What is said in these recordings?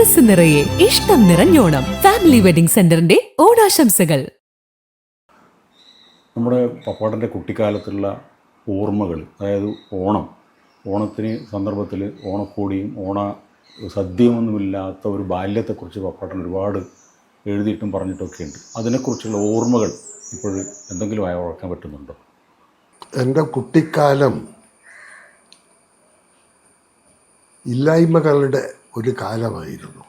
മനസ്സ് നിറയെ ഇഷ്ടം നിറഞ്ഞോണം. ഫാമിലി വെഡിംഗ് സെന്ററിന്റെ ഓണാശംസകൾ. നമ്മുടെ പപ്പാടന്റെ കുട്ടിക്കാലത്തുള്ള ഓർമ്മകൾ അതായത് ഓണം. ഓണത്തിന് സന്ദർഭത്തിൽ ഓണക്കോടിയും ഓണ സദ്യമൊന്നുമില്ലാത്ത ഒരു ബാല്യത്തെക്കുറിച്ച് പപ്പാട്ടൻ ഒരുപാട് എഴുതിയിട്ടും പറഞ്ഞിട്ടൊക്കെ ഉണ്ട് അതിനെക്കുറിച്ചുള്ള ഓർമ്മകൾ ഇപ്പോൾ എന്തെങ്കിലും ആയ ഓർക്കാൻ പറ്റുന്നുണ്ടോ? എന്റെ കുട്ടിക്കാലം ഇല്ലായ്മകളുടെ ഒരു കാലമായിരുന്നു.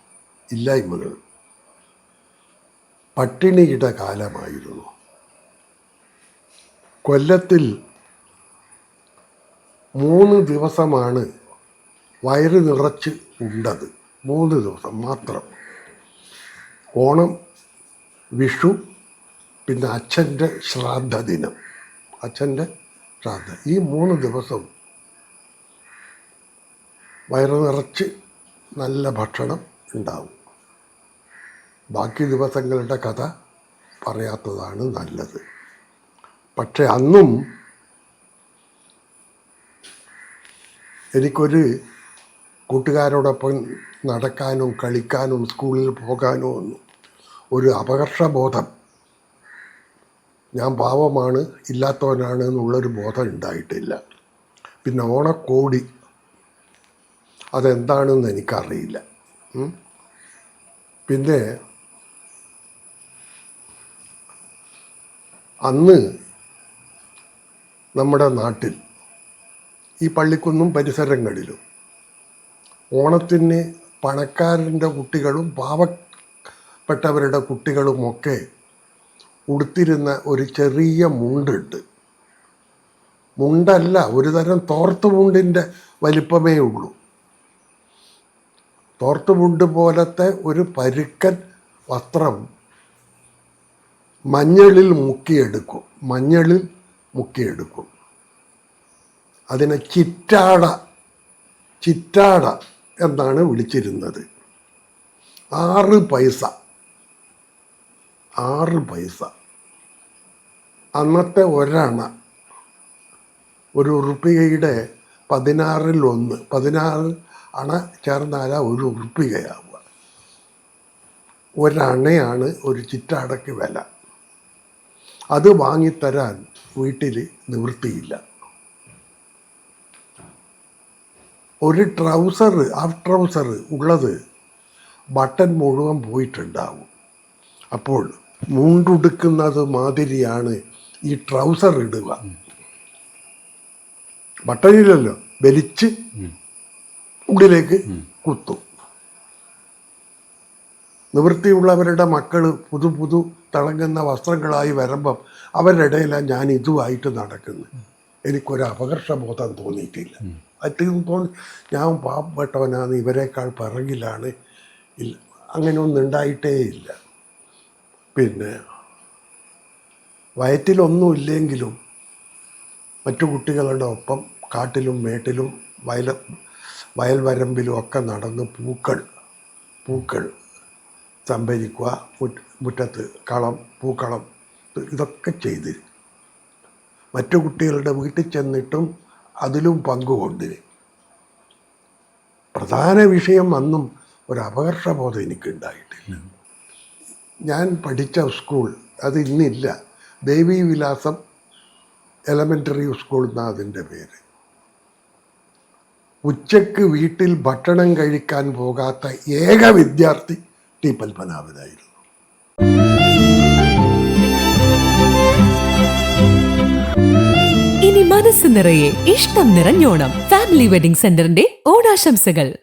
ഇല്ലായ്മകൾ. പട്ടിണിയുടെ കാലമായിരുന്നു. കൊല്ലത്തിൽ മൂന്ന് ദിവസമാണ് വയറ് നിറച്ച് ഉണ്ടത്. മൂന്ന് ദിവസം മാത്രം. ഓണം വിഷു പിന്നെ അച്ഛന്റെ ശ്രാദ്ധ ദിനം. അച്ഛന്റെ ശ്രാദ്ധ. ഈ മൂന്ന് ദിവസം വയറ് നിറച്ച് നല്ല ഭക്ഷണം ഉണ്ടാവും. ബാക്കി ദിവസങ്ങളുടെ കഥ പറയാത്തതാണ് നല്ലത്. പക്ഷെ അന്നും എനിക്കൊരു കൂട്ടുകാരോടൊപ്പം നടക്കാനും കളിക്കാനും സ്കൂളിൽ പോകാനോ ഒന്നും ഒരു അപകർഷബോധം. ഞാൻ പാവമാണ് ഇല്ലാത്തവനാണ് എന്നുള്ളൊരു ബോധം ഉണ്ടായിട്ടില്ല. പിന്നെ ഓണക്കോടി അതെന്താണെന്ന് എനിക്കറിയില്ല. പിന്നെ അന്ന് നമ്മുടെ നാട്ടിൽ ഈ പള്ളിക്കുന്നും പരിസരങ്ങളിലും ഓണത്തിന് പണക്കാരന്റെ കുട്ടികളും പാവപ്പെട്ടവരുടെ കുട്ടികളുമൊക്കെ ഉടുത്തിരുന്ന ഒരു ചെറിയ മുണ്ടുണ്ട്. മുണ്ടല്ല ഒരു തരം തോർത്ത് മുണ്ടിന്റെ വലിപ്പമേ ഉള്ളൂ. തോർത്ത് മുണ്ട് പോലത്തെ ഒരു പരുക്കൻ വസ്ത്രം മഞ്ഞളിൽ മുക്കിയെടുക്കും. മഞ്ഞളിൽ മുക്കിയെടുക്കും. അതിനെ ചിറ്റാട ചിറ്റാട എന്നാണ് വിളിച്ചിരുന്നത്. ആറ് പൈസ ആറ് പൈസ. അന്നത്തെ ഒരണ ഒരു ഉറുപ്പികയുടെ പതിനാറിൽ ഒന്ന് പതിനാറ് അണ ചേർന്നാല ഒരു ഉറുപ്പികയാവുക. ഒരണയാണ് ഒരു ചിറ്റാടയ്ക്ക് വില. അത് വാങ്ങിത്തരാൻ വീട്ടിൽ നിവൃത്തിയില്ല. ഒരു ട്രൗസർ ഹാഫ് ട്രൗസർ ഉള്ളത് ബട്ടൺ മുഴുവൻ പോയിട്ടുണ്ടാവും. അപ്പോൾ മുണ്ടുടുക്കുന്നത് മാതിരിയാണ് ഈ ട്രൗസർ ഇടുക. ബട്ടണില്ലല്ലോ വലിച്ച് ഉള്ളിലേക്ക് കുത്തും. നിവൃത്തിയുള്ളവരുടെ മക്കൾ പുതു പുതു തിളങ്ങുന്ന വസ്ത്രങ്ങളായി വരുമ്പം അവരുടെ ഇടയിലാണ് ഞാൻ ഇതുമായിട്ട് നടക്കുന്നത്. എനിക്കൊരു അപകർഷബോധം തോന്നിയിട്ടില്ല. അത് തോന്നി. ഞാൻ പാവപ്പെട്ടവനാണ് ഇവരെക്കാൾ പിറകിലാണ്. ഇല്ല അങ്ങനെയൊന്നും ഉണ്ടായിട്ടേ ഇല്ല. പിന്നെ വയറ്റിലൊന്നുമില്ലെങ്കിലും മറ്റു കുട്ടികളുടെ ഒപ്പം കാട്ടിലും മേട്ടിലും വയൽ വയൽവരമ്പിലും ഒക്കെ നടന്ന് പൂക്കൾ പൂക്കൾ സംഭരിക്കുക മുറ്റ- മുറ്റത്ത് കളം പൂക്കളം ഇതൊക്കെ ചെയ്ത് മറ്റു കുട്ടികളുടെ വീട്ടിൽ ചെന്നിട്ടും അതിലും പങ്കുകൊണ്ടിന് പ്രധാന വിഷയം അന്നും ഒരു അപകർഷബോധം എനിക്കുണ്ടായിട്ടില്ല. ഞാൻ പഠിച്ച സ്കൂൾ അത് ഇന്നില്ല. ദേവീവിലാസം എലമെന്ററി സ്കൂൾ എന്നാണ് അതിന്റെ പേര്. ഉച്ചയ്ക്ക് വീട്ടിൽ ഭക്ഷണം കഴിക്കാൻ പോകാത്ത ഏക വിദ്യാർത്ഥി ടി പത്മനാഭനായിരുന്നു. ഇനി മനസ്സ് നിറയെ ഇഷ്ടം നിറഞ്ഞോണം. ഫാമിലി വെഡിംഗ് സെന്ററിന്റെ ഓണാശംസകൾ.